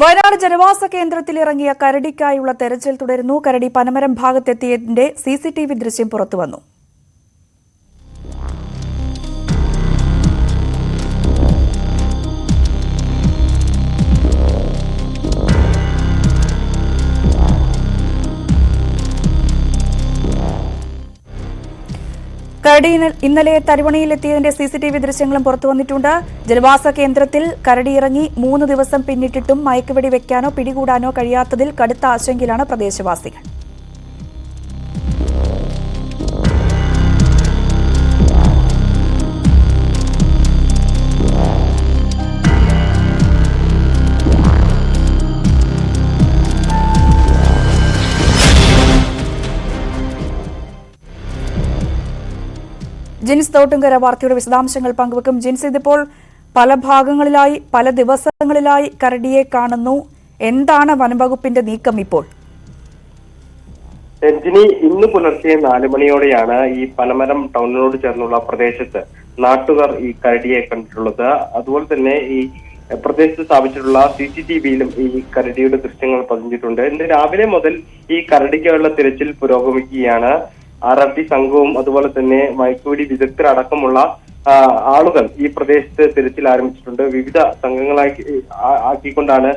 വയനാട് ജനവാസ കേന്ദ്രത്തിൽ ഇറങ്ങിയ കരടിക്കായുള്ള തെരച്ചിൽ തുടരുന്നു. കരടി പനമരം ഭാഗത്തെത്തിയതിന്റെ സിസിടിവി ദൃശ്യം പുറത്തുവന്നു. കരടി ഇന്ന- ഇന്നലെ തരുവണയിലെത്തിയതിന്റെ സി സി ടി വി ദൃശ്യങ്ങളും പുറത്തുവന്നിട്ടുണ്ട് ജനവാസ കേന്ദ്രത്തിൽ കരടി ഇറങ്ങി മൂന്ന് ദിവസം പിന്നിട്ടിട്ടും മയക്കുവെടി വെക്കാനോ പിടികൂടാനോ കഴിയാത്തതിൽ കടുത്ത ആശങ്കയിലാണ് പ്രദേശവാസികൾ. ജിൻസ് തോട്ടുങ്കര വാർത്തയുടെ വിശദാംശങ്ങൾ പങ്കുവെക്കും. ജിൻസ് ഇതിപ്പോൾ പല ഭാഗങ്ങളിലായി പല ദിവസങ്ങളിലായി കരടിയെ കാണുന്നു. എന്താണ് വനംവകുപ്പിന്റെ നീക്കം ഇപ്പോൾ? രഞ്ജിനി ഇന്ന് പുലർച്ചെ നാല് മണിയോടെയാണ് ഈ പനമരം ടൗണിനോട് ചേർന്നുള്ള പ്രദേശത്ത് നാട്ടുകാർ ഈ കരടിയെ കണ്ടിട്ടുള്ളത്. അതുപോലെ തന്നെ ഈ പ്രദേശത്ത് സ്ഥാപിച്ചിട്ടുള്ള സി സി ടി വിയിലും ഈ കരടിയുടെ ദൃശ്യങ്ങൾ പതിഞ്ഞിട്ടുണ്ട്. ഇന്ന് രാവിലെ മുതൽ ഈ കരടിക്കുള്ള തിരച്ചിൽ പുരോഗമിക്കുകയാണ്. ആർ ആർ ടി സംഘവും അതുപോലെ തന്നെ മയക്കുവെടി വിദഗ്ധരടക്കമുള്ള ആളുകൾ ഈ പ്രദേശത്ത് തിരച്ചിൽ ആരംഭിച്ചിട്ടുണ്ട്. വിവിധ സംഘങ്ങളാക്കി ആക്കിക്കൊണ്ടാണ്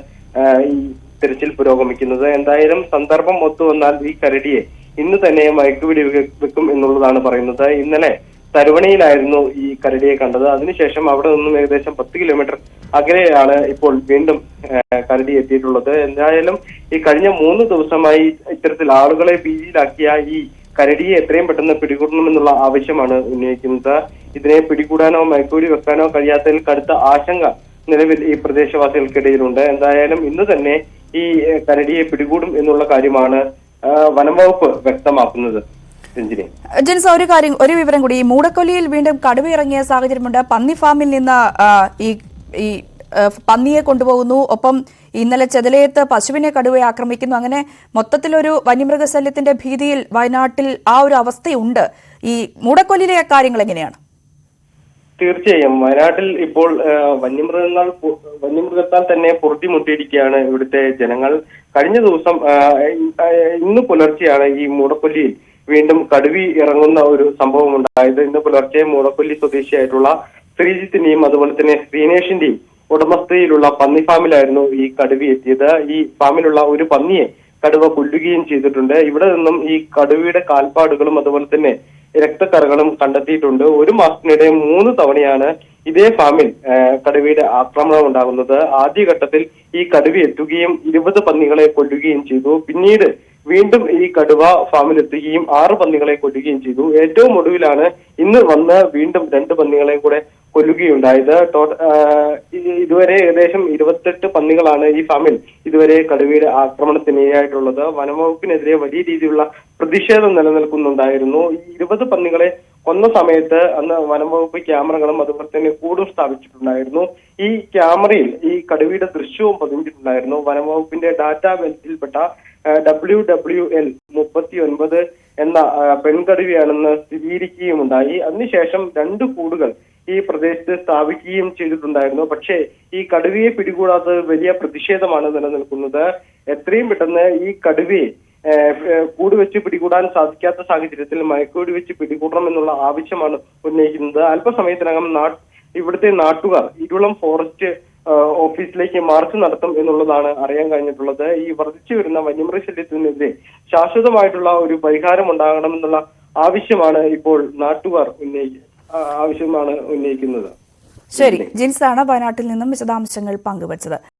ഈ തിരച്ചിൽ പുരോഗമിക്കുന്നത്. എന്തായാലും സന്ദർഭം ഒത്തു വന്നാൽ ഈ കരടിയെ ഇന്ന് തന്നെ മയക്കുപിടി വെക്കും എന്നുള്ളതാണ് പറയുന്നത്. ഇന്നലെ തരുവണയിലായിരുന്നു ഈ കരടിയെ കണ്ടത്. അതിനുശേഷം അവിടെ നിന്നും ഏകദേശം പത്ത് കിലോമീറ്റർ അകലെയാണ് ഇപ്പോൾ വീണ്ടും കരടി എത്തിയിട്ടുള്ളത്. എന്തായാലും ഈ കഴിഞ്ഞ മൂന്ന് ദിവസമായി ഇത്തരത്തിൽ ആളുകളെ ഭീതിയിലാക്കിയ ഈ കരടിയെ എത്രയും പെട്ടെന്ന് പിടികൂടണമെന്നുള്ള ആവശ്യമാണ് ഉന്നയിക്കുന്നത്. ഇതിനെ പിടികൂടാനോ മയക്കൂരി വെക്കാനോ കഴിയാത്തതിൽ കടുത്ത ആശങ്ക നിലവിൽ ഈ പ്രദേശവാസികൾക്കിടയിലുണ്ട്. എന്തായാലും ഇന്ന് തന്നെ ഈ കരടിയെ പിടികൂടും എന്നുള്ള കാര്യമാണ് വനംവകുപ്പ് വ്യക്തമാക്കുന്നത്. ജനസ ഒരു കാര്യം ഒരു വിവരം കൂടി. ഈ മൂടക്കൊല്ലിയിൽ വീണ്ടും കടുവ ഇറങ്ങിയ സാഹചര്യമുണ്ട്. പന്നി ഫാമിൽ നിന്ന് ഈ ഈ പന്നിയെ കൊണ്ടുപോകുന്നു. ഒപ്പം ഇന്നലെ ചെതലയത്ത് പശുവിനെ കടുവയെ ആക്രമിക്കുന്നു. അങ്ങനെ മൊത്തത്തിലൊരു വന്യമൃഗശല്യത്തിന്റെ ഭീതിയിൽ വയനാട്ടിൽ ആ ഒരു അവസ്ഥയുണ്ട്. ഈ മൂടക്കൊല്ലിലെ കാര്യങ്ങൾ എങ്ങനെയാണ്? തീർച്ചയായും. വയനാട്ടിൽ ഇപ്പോൾ വന്യമൃഗങ്ങൾ വന്യമൃഗത്താൽ തന്നെ പൊറുതിമുട്ടിയിരിക്കുകയാണ് ഇവിടുത്തെ ജനങ്ങൾ. കഴിഞ്ഞ ദിവസം ഇന്ന് പുലർച്ചെയാണ് ഈ മൂടക്കൊല്ലിയിൽ വീണ്ടും കടുവി ഇറങ്ങുന്ന ഒരു സംഭവം ഉണ്ടായത് ഇന്ന് പുലർച്ചെ മൂടക്കൊല്ലി സ്വദേശിയായിട്ടുള്ള ശ്രീജിത്തിന്റെയും അതുപോലെ തന്നെ ശ്രീനേഷിന്റെയും ഉടമസ്ഥയിലുള്ള പന്നി ഫാമിലായിരുന്നു ഈ കടുവ എത്തിയത്. ഈ ഫാമിലുള്ള ഒരു പന്നിയെ കടുവ കൊല്ലുകയും ചെയ്തിട്ടുണ്ട്. ഇവിടെ നിന്നും ഈ കടുവയുടെ കാൽപ്പാടുകളും അതുപോലെ തന്നെ രക്തക്കറകളും കണ്ടെത്തിയിട്ടുണ്ട്. ഒരു മാസത്തിനിടെ മൂന്ന് തവണയാണ് ഇതേ ഫാമിൽ കടുവയുടെ ആക്രമണം ഉണ്ടാകുന്നത്. ആദ്യഘട്ടത്തിൽ ഈ കടുവ എത്തുകയും ഇരുപത് പന്നികളെ കൊല്ലുകയും ചെയ്തു. പിന്നീട് വീണ്ടും ഈ കടുവ ഫാമിൽ എത്തുകയും ആറ് പന്നികളെ കൊല്ലുകയും ചെയ്തു. ഏറ്റവും ഒടുവിലാണ് ഇന്ന് വന്ന് വീണ്ടും രണ്ട് പന്നികളെ കൂടെ കൊല്ലുകയുണ്ടായത് ഇതുവരെ ഏകദേശം ഇരുപത്തെട്ട് പന്നികളാണ് ഈ ഫാമിൽ ഇതുവരെ കടുവയുടെ ആക്രമണത്തിനിരയായിട്ടുള്ളത് വനംവകുപ്പിനെതിരെ വലിയ രീതിയിലുള്ള പ്രതിഷേധം നിലനിൽക്കുന്നുണ്ടായിരുന്നു. ഈ ഇരുപത് പന്നികളെ കൊന്ന സമയത്ത് അന്ന് വനംവകുപ്പ് ക്യാമറകളും അതുപോലെ തന്നെ കൂടും സ്ഥാപിച്ചിട്ടുണ്ടായിരുന്നു. ഈ ക്യാമറയിൽ ഈ കടുവയുടെ ദൃശ്യവും പതിഞ്ഞിട്ടുണ്ടായിരുന്നു. വനംവകുപ്പിന്റെ ഡാറ്റാ ബെൽറ്റിൽപ്പെട്ട ഡബ്ല്യു ഡബ്ല്യു എൽ മുപ്പത്തി ഒൻപത് എന്ന പെൺകടുവയാണെന്ന് സ്ഥിരീകരിക്കുകയുമുണ്ടായി. അതിനുശേഷം രണ്ട് കൂടുകൾ ഈ പ്രദേശത്ത് സ്ഥാപിക്കുകയും ചെയ്തിട്ടുണ്ടായിരുന്നു. പക്ഷേ ഈ കടുവയെ പിടികൂടാത്തത് വലിയ പ്രതിഷേധമാണ് നിലനിൽക്കുന്നത്. എത്രയും പെട്ടെന്ന് ഈ കടുവയെ കൂട് വെച്ച് പിടികൂടാൻ സാധിക്കാത്ത സാഹചര്യത്തിൽ മയക്കൂടി വെച്ച് പിടികൂടണം എന്നുള്ള ആവശ്യമാണ് ഉന്നയിക്കുന്നത്. അല്പസമയത്തിനകം നാ- ഇവിടുത്തെ നാട്ടുകാർ ഇരുളം ഫോറസ്റ്റ് ഓഫീസിലേക്ക് മാർച്ച് നടത്തും എന്നുള്ളതാണ് അറിയാൻ കഴിഞ്ഞിട്ടുള്ളത്. ഈ വർദ്ധിച്ചു വരുന്ന വന്യമൃഗശല്യത്തിനെതിരെ ശാശ്വതമായിട്ടുള്ള ഒരു പരിഹാരം ഉണ്ടാകണമെന്നുള്ള ആവശ്യമാണ് ഇപ്പോൾ നാട്ടുകാർ ഉന്നയിക്ക ആ, ആവശ്യമാണ് ഉന്നയിക്കുന്നത്. ശരി. ജിൻസാണ് വയനാട്ടിൽ നിന്നും വിശദാംശങ്ങൾ പങ്കുവച്ചത്.